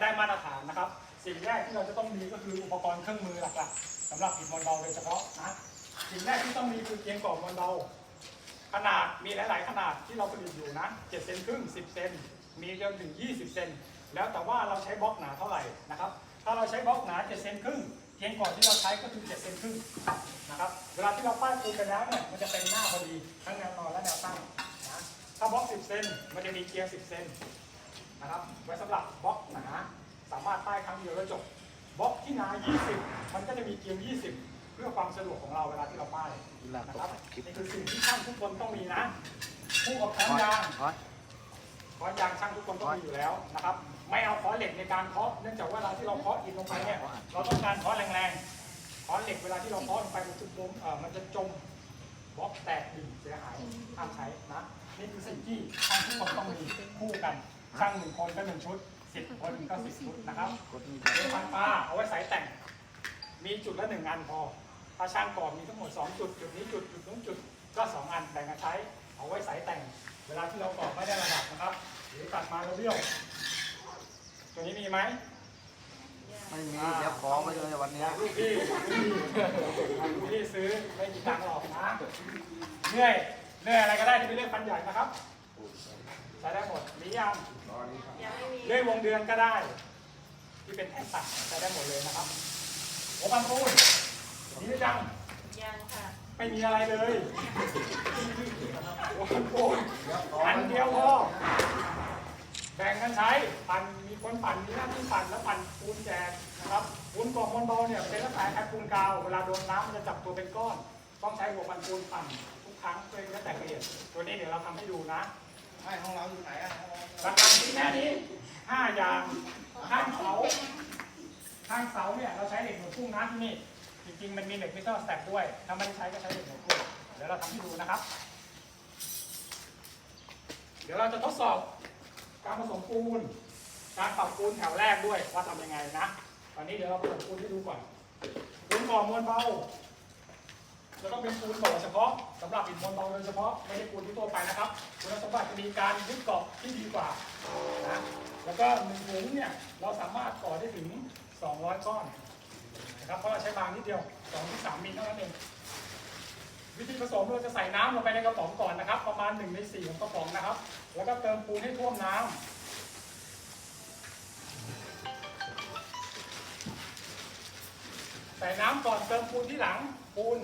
ได้มาตรฐานนะครับ สิ่งแรกที่เราจะต้องมีก็คืออุปกรณ์เครื่องมือหลักๆสำหรับอิฐมวลเบาโดยเฉพาะนะสิ่งแรกที่ต้องมีคือเกียงกรอบมวลเบาขนาดมีหลายๆ ขนาดที่เราผลิตอยู่นะ7เซนครึ่ง 10 เซน มีจนถึง 20 เซน แล้วแต่ว่าเราใช้บล็อกหนาเท่าไหร่นะครับ ถ้าเราใช้บล็อกหนา 7 เซนครึ่งเพียงก่อนที่เราใช้ก็คือ 7 เซนครึ่งนะครับ เวลาที่เราป้ายปูนไปแล้วเนี่ย มันจะเป็นหน้าพอดี ทั้งแนวนอนและแนวตั้งนะ ถ้าบล็อก 10 เซน มันจะมีเกียร์ 10 เซน นะครับไว้สำหรับบล็อกหนาสามารถป้ายครั้งเดียวแล้วจบบล็อกที่หนา 20 มันก็จะมีเกียร์20 เพื่อความสะดวกของเราเวลาที่เราป้ายนะครับนี่คือสิ่งที่ช่างทุกคนต้องมีนะคู่กับค้อนยางคอสค้อนยางช่างทุกคนต้องมีอยู่แล้วนะครับไม่เอาค้อนเหล็กในการเคาะเนื่องจากว่าเวลาที่เราเคาะอิฐลงไปเนี่ยเราต้องการเคาะแรงๆค้อนเหล็กเวลาที่เราเคาะลงไปมันจะจมเอ่อมันจะจมบล็อกแตกดิ่งเสียหายห้ามใช้นะนี่คือสิ่งที่ช่างทุกคนต้องมีคู่กัน ช่างหนึ่งคนก็หนึ่งชุดสิบคนก็สิบชุดนะครับกดนี่เรือพันปลาเอาไว้ใส่แต่ง มีจุดละหนึ่งอันพอ ถ้าช่างกรอบมีทั้งหมด2จุด จุดนี้จุดจุดนู้นจุดก็2อันแบ่งกันใช้ เอาไว้ใส่แต่ง เวลาที่เรากรอบไม่ได้ระดับนะครับหรือตัดมาแล้วเบี้ยว ตัวนี้มีไหมไม่มีเดี๋ยวขอไปเลยวันเนี้ยลูกพี่ลูกพี่ซื้อไม่มีตังค์หรอกนะเลื่อยเลื่อยอะไรก็ได้ที่เป็นเลื่อยฟันใหญ่นะครับ ใช้ได้หมดมียังยังไม่มีเลื่อยวงเดือนก็ได้ ที่เป็นแท่งตัดใช้ได้หมดเลยนะครับหัวปันปูนนี่หรือยังยังค่ะไม่มีอะไรเลยหัวปันปูนอันเดียวพอแบ่งกันใช้ปั่นมีคนปั่นมีหน้าที่ปั่นแล้วปั่นปูนแจกนะครับปูนกล่องมอนเบาเนี่ยเป็นลักษณะคล้ายปูนกาวเวลาโดนน้ำมันจะจับตัวเป็นก้อน ต้องใช้หัวปันปูนปั่นทุกครั้งเพื่อจะแตกละเอียดตัวนี้เดี๋ยวเราทำให้ดูนะ ไม่ห้องเราอยู่ไหนอะหลัการที่แค่นี้ห้าอย่างข้างเสาข้างเสาเนี่ยเราใช้เหล็กหนูพุ่งนะที่นี่จริงๆมันมีเหล็กไม่ต้องสแต็กด้วย ถ้าไม่ได้ใช้ก็ใช้เหล็กหนูพุ่งเดี๋ยวเราทำให้ดูนะครับ เดี๋ยวเราจะทดสอบการผสมปูน การปรับปูนแถวแรกด้วยว่าทำยังไงนะ ตอนนี้เดี๋ยวเราผสมปูนให้ดูก่อนปูนก่อมวลเบา จะต้องเป็นปูนก่อเฉพาะสำหรับอิฐมวลเบาโดยเฉพาะไม่ใช่ปูนที่ทั่วไปนะครับคุณสมบัติจะมีการยึดเกาะที่ดีกว่านะแล้วก็หนึ่งถุงเนี่ยเราสามารถก่อได้ถึง 200 ก้อนนะครับเพราะเราใช้บางนิดเดียว2ถึง3มิลเท่านั้นเองวิธีผสมเราจะใส่น้ำลงไปในกระป๋องก่อนนะครับ ประมาณ1ใน4ของกระป๋องนะครับ แล้วก็เติมปูนให้ท่วมน้ำใส่น้ำก่อนเติมปูนที่หลังปูน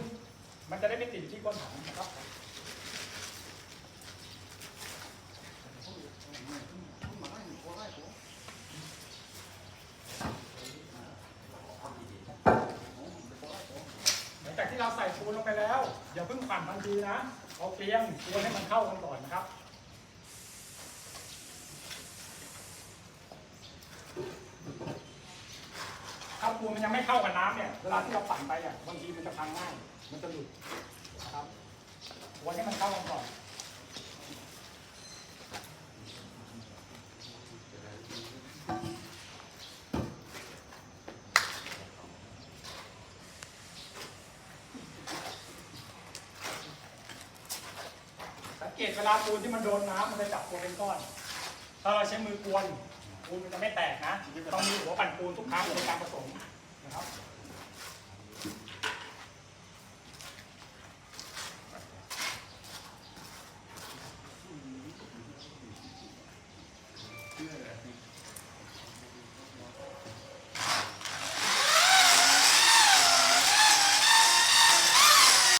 มันจะได้ไม่ติดที่ก้นถังนะครับหลังจากที่เราใส่ปูนลงไปแล้วอย่าเพิ่งปั่นทันทีนะเอาเกลียงกวนให้มันเข้ากันก่อนนะครับถ้าปูนมันยังไม่เข้ากับน้ำเนี่ยเวลาที่เราปั่นไปอะบางทีมันจะพังง่าย มันจะหลุดนะครับกวนให้มันเข้ากันก่อนสังเกตเวลาปูนที่มันโดนน้ำมันจะจับตัวเป็นก้อน ถ้าเราใช้มือกวนปูนมันจะไม่แตกนะต้องมีหัวปั่นปูนทุกครั้งในการผสมนะครับ